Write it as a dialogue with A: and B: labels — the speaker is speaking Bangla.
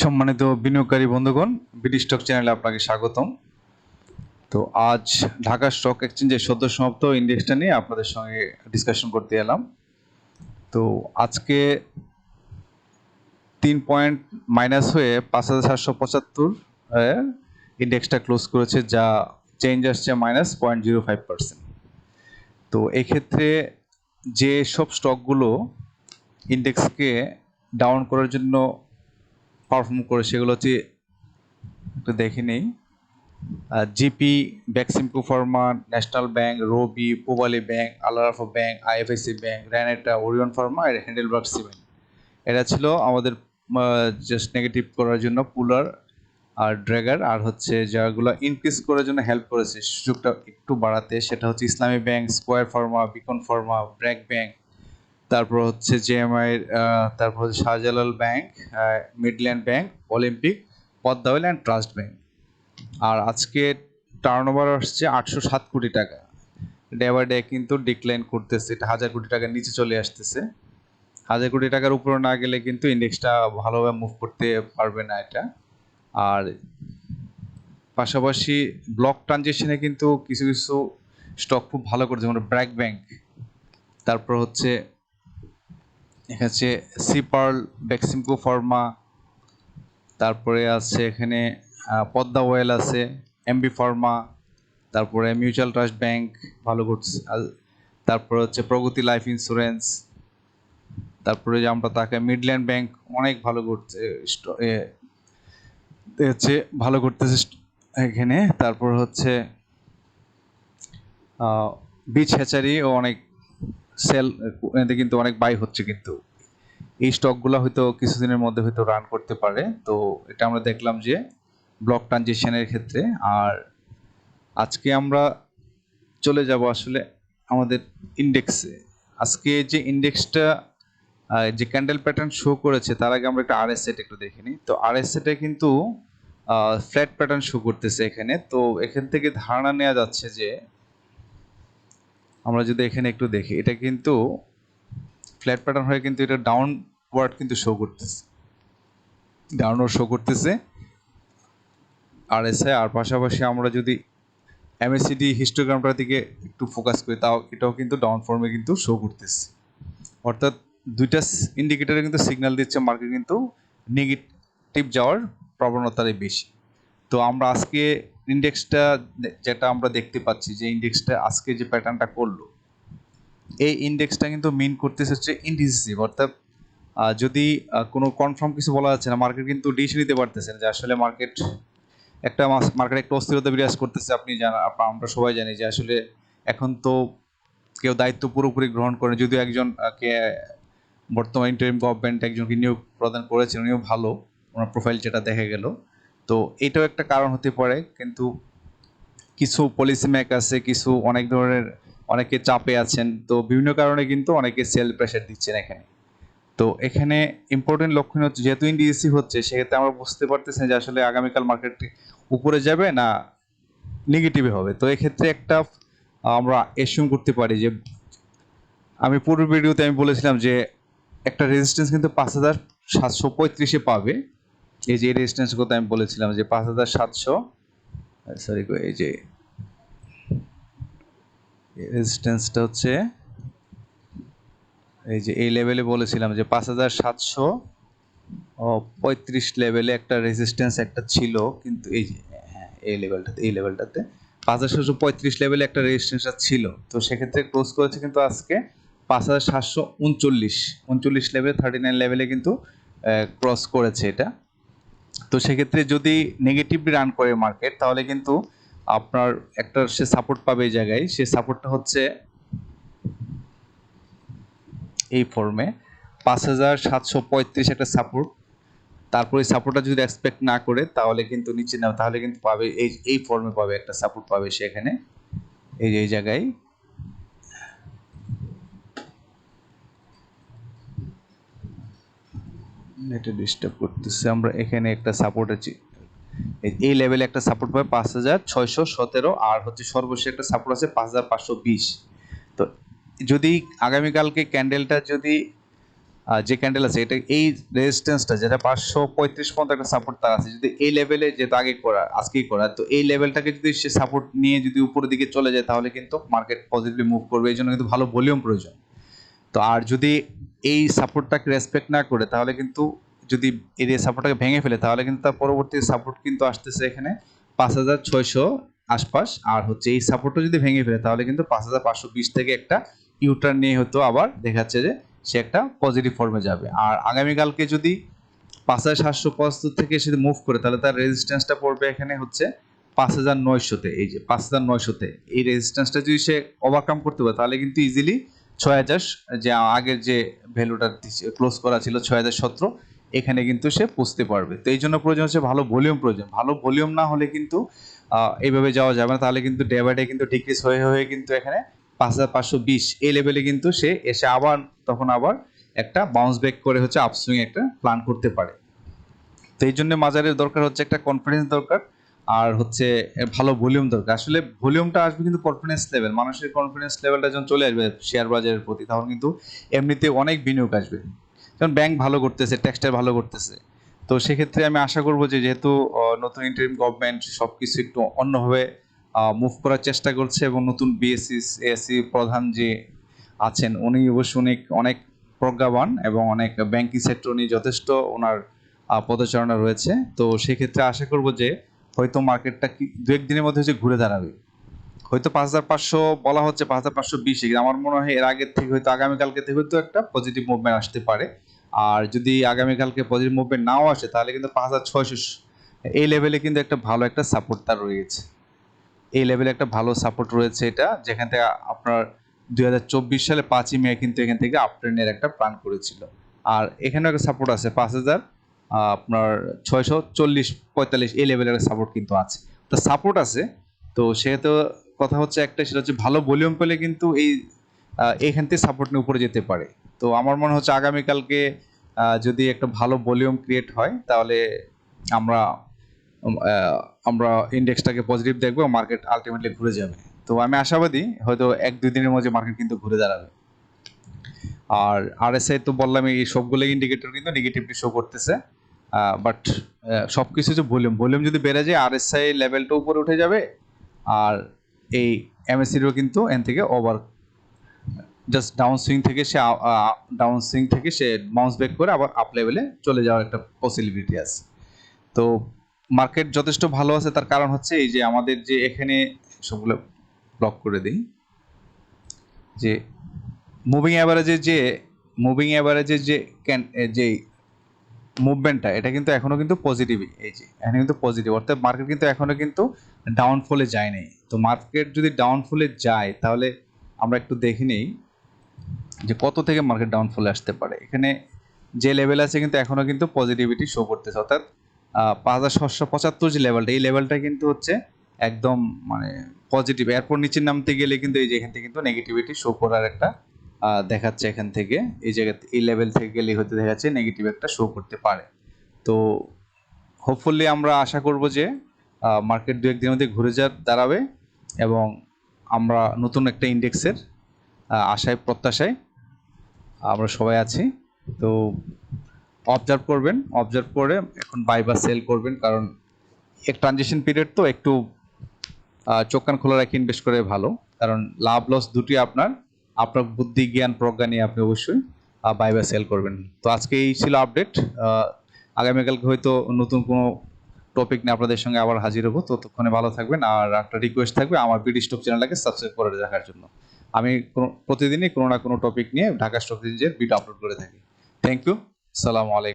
A: সম্মানিত বিনিয়োগকারী বন্ধুগণ বিডি স্টক চ্যানেলে আপনাকে স্বাগতম। তো আজ ঢাকা স্টক এক্সচেঞ্জের সদ্য সমাপ্ত ইন্ডেক্সটা নিয়ে আপনাদের সঙ্গে ডিসকাশন করতে এলাম। তো আজকে তিন পয়েন্ট মাইনাস হয়ে পাঁচ হাজার সাতশো পঁচাত্তর ইন্ডেক্সটা ক্লোজ করেছে, যা চেঞ্জ আসছে minus point zero five percent তো এক্ষেত্রে যে সব স্টকগুলো ইন্ডেক্সকে ডাউন করার জন্য পারফর্ম করে সেগুলো হচ্ছে একটু দেখে নেই। GP Beximco pharma national bank, Robi, Pubali bank Al-Arafah bank IFIC bank Renata Orion pharma, আর হ্যান্ডেলবার্গ সিমেন্ট এরা ছিল আমাদের জাস্ট নেগেটিভ করার জন্য পুলার আর ড্র্যাগার, আর হচ্ছে যাগুলো ইনক্রিজ করার জন্য হেল্প করেছে। সুযোগটা একটু বাড়াতে, সেটা হচ্ছে Islami bank, Square pharma, Beacon pharma, BRAC bank তারপর হচ্ছে জেএমআই তারপর হচ্ছে Shahjalal bank Midland bank Olympic Padma oil and trust bank আর আজকে টার্ন ওভার আসছে আটশো সাত কোটি টাকা। ডে বাই ডে কিন্তু ডিক্লাইন করতেছে, এটা হাজার কোটি টাকার নিচে চলে আসতেছে। হাজার কোটি টাকার উপরে না গেলে কিন্তু ইন্ডেক্সটা ভালোভাবে মুভ করতে পারবে না এটা। আর পাশাপাশি ব্লক ট্রানজেকশনে কিন্তু কিছু কিছু স্টক খুব ভালো করছে, যেমন ব্র্যাক ব্যাংক তারপর হচ্ছে এখানে হচ্ছে সিপার্ল ব্যাক্সিমকো ফার্মা, তারপরে আছে এখানে পদ্মা ওয়েল আছে এমবি ফার্মা, তারপরে মিউচুয়াল ট্রাস্ট ব্যাংক, ভালো করছে। তারপরে হচ্ছে প্রগতি লাইফ ইন্স্যুরেন্স, তারপরে যে আমরা তাকে মিডল্যান্ড ব্যাংক অনেক ভালো করছে হচ্ছে ভালো করতেছে এখানে। তারপর হচ্ছে বিচ হ্যাচারি ও অনেক সেল এতে কিন্তু অনেক বাই হচ্ছে কিন্তু। এই স্টকগুলো হয়তো কিছুদিনের মধ্যে হয়তো রান করতে পারে। তো এটা আমরা দেখলাম যে ব্লক ট্রানজেকশনের ক্ষেত্রে। আর আজকে আমরা চলে যাব আসলে আমাদের ইন্ডেক্সে আজকে যে ইন্ডেক্সটা যে ক্যান্ডেল প্যাটার্ন শো করেছে, তার আগে আমরা একটা আরএস সেট একটু দেখে নিই। তো আরএস সেটে কিন্তু ফ্ল্যাট প্যাটার্ন শো করতেছে এখানে। তো এখান থেকে ধারণা নেওয়া যাচ্ছে যে আমরা যদি এখানে একটু দেখি, এটা কিন্তু ফ্ল্যাট প্যাটার্ন হয়ে কিন্তু এটা ডাউনওয়ার্ড কিন্তু শো করতেছে। ডাউনওয়ার্ড শো করতেছে। আর এসে আর পাশাপাশি আমরা যদি এমএসিডি হিস্টোগ্রামটার দিকে একটু ফোকাস করি, তাও এটাও কিন্তু ডাউন ফর্মে কিন্তু শো করতেছে। অর্থাৎ দুইটা ইন্ডিকেটারে কিন্তু সিগন্যাল দিচ্ছে মার্কেট কিন্তু নেগেটিভ যাওয়ার প্রবণতারই বেশি। তো আমরা আজকে ইন্ডেক্সটা যেটা আমরা দেখতে পাচ্ছি যে ইন্ডেক্সটা আজকে যে প্যাটার্নটা করল, এই ইন্ডেক্সটা কিন্তু মিন করতেছে হচ্ছে ইনডিসিভ অর্থাৎ যদি কোনো কনফার্ম কিছু বলা যাচ্ছে না মার্কেট কিন্তু ডিসিশন নিতে পারতেছে যে আসলে মার্কেট একটা মার্কেট একটা অস্থিরতা বিরাজ করতেছে। আপনি জানা আমরা সবাই জানি যে আসলে এখন তো কেউ দায়িত্ব পুরোপুরি গ্রহণ করে যদিও একজন কে বর্তমান ইন্টারিম গভর্নমেন্ট একজনকে নিয়োগ প্রদান করেছেন উনিও ভালো, ওনার প্রোফাইল যেটা দেখা গেল। তো এটাও একটা কারণ হতে পারে, কিন্তু কিছু পলিসি মেক আছে, কিছু অনেক ধরনের অনেকে চাপে আছেন, তো বিভিন্ন কারণে কিন্তু অনেকে সেল প্রেশার দিচ্ছেন এখানে। তো এখানে ইম্পর্টেন্ট লক্ষণ হচ্ছে, যেহেতু ইন্ডিএসি হচ্ছে, সেক্ষেত্রে আমরা বুঝতে পারতেছি যে আসলে আগামীকাল মার্কেট উপরে যাবে না নেগেটিভে হবে। তো এক্ষেত্রে একটা, আমরা এসিউম করতে পারি যে, আমি পুরো ভিডিওতে আমি বলেছিলাম যে, একটা রেজিস্ট্যান্স কিন্তু পাঁচ হাজার সাতশো পঁয়ত্রিশে পাবে। এই যে রেজিস্ট্যান্স কথা আমি বলেছিলাম যে পাঁচ হাজার সাতশো সরি এই যে রেজিস্ট্যান্সটা হচ্ছে, এই যে এই লেভেলে বলেছিলাম যে পাঁচ হাজার সাতশো পঁয়ত্রিশ লেভেলে একটা রেজিস্ট্যান্স একটা ছিল, কিন্তু এই যে হ্যাঁ এই লেভেলটাতে এই লেভেলটাতে পাঁচ হাজার সাতশো পঁয়ত্রিশ লেভেলে একটা রেজিস্ট্যান্সটা ছিল। তো সেক্ষেত্রে ক্লোজ করেছে কিন্তু আজকে পাঁচ হাজার সাতশো উনচল্লিশ উনচল্লিশ লেভেলে থার্টি নাইন লেভেলে কিন্তু ক্রস করেছে এটা। তো সেক্ষেত্রে যদি নেগেটিভলি রান করে মার্কেট তাহলে কিন্তু আপনার একটা সে সাপোর্ট পাবে এই জায়গায়। সে সাপোর্টটা হচ্ছে এই ফর্মে পাঁচ হাজার সাতশো পঁয়ত্রিশ একটা সাপোর্ট তারপরে সাপোর্টটা যদি এক্সপেক্ট না করে, তাহলে কিন্তু নিচে নাও তাহলে কিন্তু পাবে এই এই ফর্মে পাবে একটা সাপোর্ট পাবে সেখানে এই যে, এই জায়গায়। নেটে ডিস্টার্ব করতেছে। আমরা এখানে একটা সাপোর্ট আছে। এই- লেভেলে একটা সাপোর্ট পাবে পাঁচ হাজার ছয়শো সতেরো আর হচ্ছে সর্বশেষ একটা সাপোর্ট আছে পাঁচ হাজার পাঁচশো বিশ। তো যদি আগামীকালকে ক্যান্ডেলটা যদি যে ক্যান্ডেল আছে, এটা এই রেজিস্ট্যান্সটা যেটা পাঁচশো পঁয়ত্রিশ পর্যন্ত একটা সাপোর্ট তার আছে, যদি এই লেভেলে যেহেতু আগে করা, আজকেই করা, তো এই লেভেলটাকে যদি সে সাপোর্ট নিয়ে যদি উপরের দিকে চলে যায়, তাহলে কিন্তু মার্কেট পজিটিভলি মুভ করবে। এই জন্য কিন্তু ভালো ভলিউম প্রয়োজন। তো আর যদি এই সাপোর্টটাকে রেসপেক্ট না করে, তাহলে কিন্তু যদি এই সাপোর্টটাকে ভেঙে ফেলে, তাহলে কিন্তু তার পরবর্তী সাপোর্ট কিন্তু আসতেছে এখানে পাঁচ হাজার ছয়শো আশপাশ। আর হচ্ছে এই সাপোর্টটা যদি ভেঙে ফেলে, তাহলে কিন্তু পাঁচ হাজার পাঁচশো বিশ থেকে একটা ইউটার্ন নিয়ে হতো আবার দেখাচ্ছে যে সে একটা পজিটিভ ফর্মে যাবে। আর আগামীকালকে যদি পাঁচ হাজার সাতশো পঁচাত্তর থেকে সে মুভ করে, তাহলে তার রেজিস্ট্যান্সটা পড়বে এখানে হচ্ছে পাঁচ হাজার নয়শোতে। এই যে পাঁচ হাজার নয়শোতে এই রেজিস্ট্যান্সটা যদি সে ওভারকাম করতে পারে, তাহলে কিন্তু ইজিলি ছয় হাজার, যে আগের যে ভ্যালুটা ক্লোজ করা ছিল ছয় হাজার সতেরো, এখানে কিন্তু সে পুষতে পারবে। তো এই জন্য প্রয়োজন হচ্ছে ভালো ভলিউম প্রয়োজন। ভালো ভলিউম না হলে কিন্তু এইভাবে যাওয়া যাবে না। তাহলে কিন্তু ডে কিন্তু ডিক্রিজ হয়ে হয়ে কিন্তু এখানে পাঁচ হাজার পাঁচশো বিশ, এই লেভেলে কিন্তু সে এসে আবার, তখন আবার একটা বাউন্স ব্যাক করে হচ্ছে আপসুইং একটা প্ল্যান করতে পারে। তো এই জন্য মাজারের দরকার হচ্ছে একটা কনফিডেন্স দরকার। আর হচ্ছে ভালো ভলিউম দরকার। আসলে ভলিউমটা আসবে কিন্তু কনফিডেন্স লেভেল মানুষের কনফিডেন্স লেভেলটা যখন চলে আসবে শেয়ার বাজারের প্রতি, তখন কিন্তু এমনিতে অনেক বিনিয়োগ আসবে। যেমন ব্যাংক ভালো করতেছে টেক্সটাইল ভালো করতেছে, তো সেক্ষেত্রে আমি আশা করব যে যেহেতু নতুন ইন্টারিম গভর্নমেন্ট সব কিছু একটু অন্যভাবে মুভ করার চেষ্টা করছে এবং নতুন বিএসসি এসসি প্রধান যে আছেন, উনি অবশ্য অনেক অনেক প্রজ্ঞাবান এবং অনেক ব্যাংকিং সেক্টর নিয়ে যথেষ্ট ওনার পদচারণা রয়েছে। তো সেক্ষেত্রে আশা করব যে হয়তো মার্কেটটা কি দু একদিনের মধ্যে হচ্ছে ঘুরে দাঁড়াবে। হয়তো পাঁচ হাজার পাঁচশো বলা হচ্ছে পাঁচ হাজার পাঁচশো বিশ আমার মনে হয় এর আগের থেকে হয়তো আগামীকালকে থেকে হয়তো একটা পজিটিভ মুভমেন্ট আসতে পারে। আর যদি আগামীকালকে পজিটিভ মুভমেন্ট নাও আসে, তাহলে কিন্তু পাঁচ হাজার ছয়শো এই লেভেলে কিন্তু একটা ভালো একটা সাপোর্ট তার রয়েছে। এই লেভেলে একটা ভালো সাপোর্ট রয়েছে এটা, যেখান থেকে আপনার দুই হাজার চব্বিশ সালে পাঁচই মে কিন্তু এখান থেকে আপট্রেনের একটা প্ল্যান করেছিল। আর এখানেও একটা সাপোর্ট আছে পাঁচ হাজার আপনার ছয়শো চল্লিশ, পঁয়তাল্লিশ এই লেভেলের সাপোর্ট কিন্তু আছে। তো সাপোর্ট আছে। তো সেহেতু কথা হচ্ছে একটা, সেটা হচ্ছে ভালো ভলিউম পেলে কিন্তু এই এখান থেকে সাপোর্ট নিয়ে উপরে যেতে পারে। তো আমার মনে হচ্ছে আগামীকালকে যদি একটা ভালো ভলিউম ক্রিয়েট হয়, তাহলে আমরা আমরা ইন্ডেক্সটাকে পজিটিভ দেখব মার্কেট আলটিমেটলি ঘুরে যাবে। তো আমি আশাবাদী, হয়তো এক, দুই দিনের মধ্যে মার্কেট কিন্তু ঘুরে দাঁড়াবে। আর আর আরএসআই তো বললাম এই সবগুলো ইন্ডিকেটর কিন্তু নেগেটিভলি শো করতেছে। বাট সব কিছু যে ভলিউম ভলিউম যদি বেড়ে যায় আরএসআই লেভেলটা উপরে উঠে যাবে, আর এই এমএসসিরও কিন্তু এন থেকে ওভার জাস্ট ডাউন সুইং থেকে সে ডাউন সুইং থেকে সে বাউন্স ব্যাক করে আবার আপ লেভেলে চলে যাওয়ার একটা পসিবিলিটি আছে। তো মার্কেট যথেষ্ট ভালো আছে, তার কারণ হচ্ছে এই যে আমাদের যে এখানে, সবগুলো ব্লক করে দিই, যে মুভিং অ্যাভারেজের যে মুভিং অ্যাভারেজের যে যে মুভমেন্টটা এটা কিন্তু এখনও কিন্তু পজিটিভই এই যে, এখানে কিন্তু পজিটিভ অর্থাৎ মার্কেট কিন্তু এখনও কিন্তু ডাউনফলে যায় নাই তো মার্কেট যদি ডাউনফলে যায়, তাহলে আমরা একটু দেখে নিই যে কত থেকে মার্কেট ডাউনফলে আসতে পারে। এখানে যে লেভেল আছে কিন্তু এখনও কিন্তু পজিটিভিটি শো করতেছে। অর্থাৎ পাঁচ হাজার ছশো পঁচাত্তর যে লেভেলটা এই লেভেলটা কিন্তু হচ্ছে একদম মানে পজিটিভ এরপর নিচে নামতে গেলে কিন্তু এই যে এখান থেকে কিন্তু নেগেটিভিটি শো করার একটা দেখাচ্ছে এখান থেকে। এই জায়গা এই লেভেল থেকে গেলে হয়তো দেখাচ্ছে নেগেটিভ একটা শো করতে পারে। তো হোপফুলি আমরা আশা করব যে মার্কেট দু একদিনের মধ্যে ঘুরে যা দাঁড়াবে এবং আমরা নতুন একটা ইন্ডেক্সের আশায়, প্রত্যাশায় আমরা সবাই আছি। তো অবজার্ভ করবেন। অবজার্ভ করে এখন বাই বা সেল করবেন কারণ এক ট্রানজিশন পিরিয়ড তো একটু চোখ কান খোলা রাখি ইনভেস্ট করে ভালো। কারণ লাভ লস দুটি আপনার। আপনার বুদ্ধি, জ্ঞান, প্রজ্ঞা নিয়ে আপনি অবশ্যই বাই বা সেল করবেন। তো আজকে এই ছিল আপডেট আগামীকালকে হয়তো নতুন কোনো টপিক নিয়ে আপনাদের সঙ্গে আবার হাজির হব। ততক্ষণে ভালো থাকবেন আর একটা রিকোয়েস্ট থাকবে আমার বিডি স্টক চ্যানেলটাকে সাবস্ক্রাইব করে রাখার জন্য। আমি কোনো, প্রতিদিনই কোনো না কোনো টপিক নিয়ে ঢাকা স্টক এক্সচেঞ্জের ভিডিও আপলোড করে থাকি। থ্যাংক ইউ সালামু আলাইকুম